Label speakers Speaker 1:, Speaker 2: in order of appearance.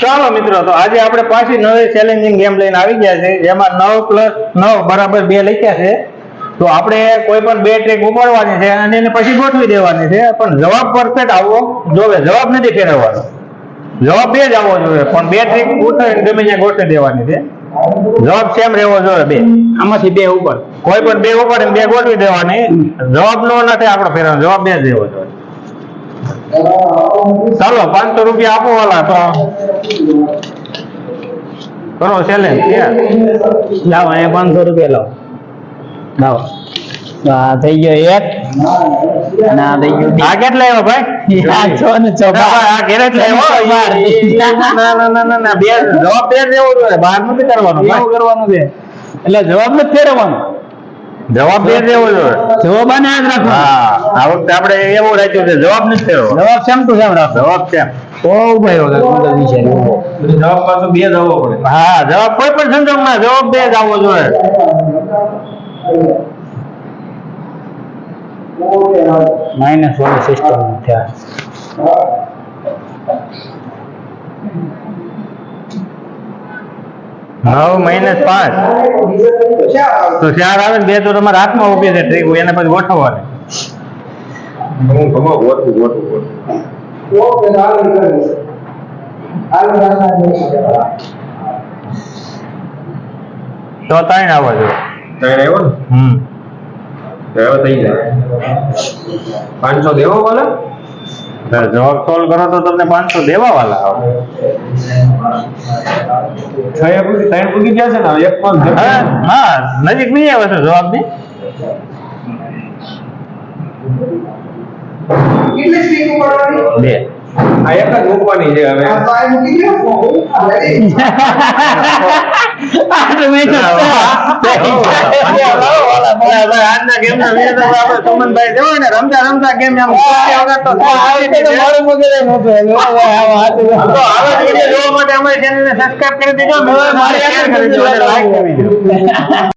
Speaker 1: ચાલો મિત્રો તો આજે આપણે પાછી નવી ચેલેન્જિંગ ગેમ લઈને આવી ગયા છે જેમાં નવ પ્લસ નવ બરાબર બે લખ્યા છે. તો આપણે કોઈ પણ બે ટ્રેક ઉપાડવાની છે અને એને પછી ગોઠવી દેવાની છે પણ જવાબ પરફેક્ટ આવવો જોવે જવાબ નથી ફેરવવાનો. જવાબ બે જ આવવો જોઈએ પણ બે ટ્રેક ઉઠાવીને ગમે ત્યાં ગોઠવી દેવાની છે. જવાબ સેમ રહેવો જોઈએ બે.
Speaker 2: આમાંથી બે ઉપર
Speaker 1: કોઈ પણ બે ઉપર બે ગોઠવી દેવાની. જવાબ નો નથી આપણો ફેરવાનો જવાબ બે જ રહેવો જોઈએ ચાલો પાંચસો રૂપિયા આપો વાલા તો. કરો ચેલેન્જ
Speaker 2: લાવો અહીંયા પાંચસો રૂપિયા લાવો. લાવો. આ થઈ ગયો એક. અને આ થઈ ગયો.
Speaker 1: આ કેટલા આવ્યો ભાઈ?
Speaker 2: આ છો ને છો
Speaker 1: ના, આ ના ના ના ના ના બે. જવાબ બે રહેવો જોઈએ. બહાર નથી કરવાનો
Speaker 2: એવું કરવાનું છે એટલે જવાબ નથી ફેરવવાનો.
Speaker 1: જવાબ બે જ રહેવો જોઈએ.
Speaker 2: જવાબ આને યાદ રાખવાનો
Speaker 1: હા આ વખતે આપણે એવું રાખ્યું છે જવાબ નથી ફેરવો
Speaker 2: જવાબ સેમ તો સેમ રાખો.
Speaker 1: જવાબ કેમ
Speaker 2: વગર
Speaker 1: જવાબ પાછો બે જ આવવો પડે. હા જવાબ કોઈ પણ સંજોગમાં જવાબ બે જ આવવો જોઈએ.
Speaker 2: માઇનસ વાળી સિસ્ટમ થયા
Speaker 1: નવ માઇનસ પાંચ. તો ચાર આવે બે તો તમારા હાથમાં ઊભી છે ટ્રીક એને પછી ગોઠવવાની તો ત્રણ આવવા જોઈએ હમ. આવ્યો થઈ જાય.
Speaker 3: પાંચસો દેવો બોલે?
Speaker 1: જવાબ સોલ્વ કરો તો તમને પાંચસો દેવા વાળા આવે.
Speaker 3: ત્રણ પૂગી ગયા છે ને એક પણ
Speaker 1: હા હા નજીક નહીં આવે છે જવાબની બે.
Speaker 3: આ એક જ મૂકવાની છે હવે.
Speaker 1: ના જેવો ને માટે અમારી દેજો અને શેર કરી દેજો લાઈક કરી દેજો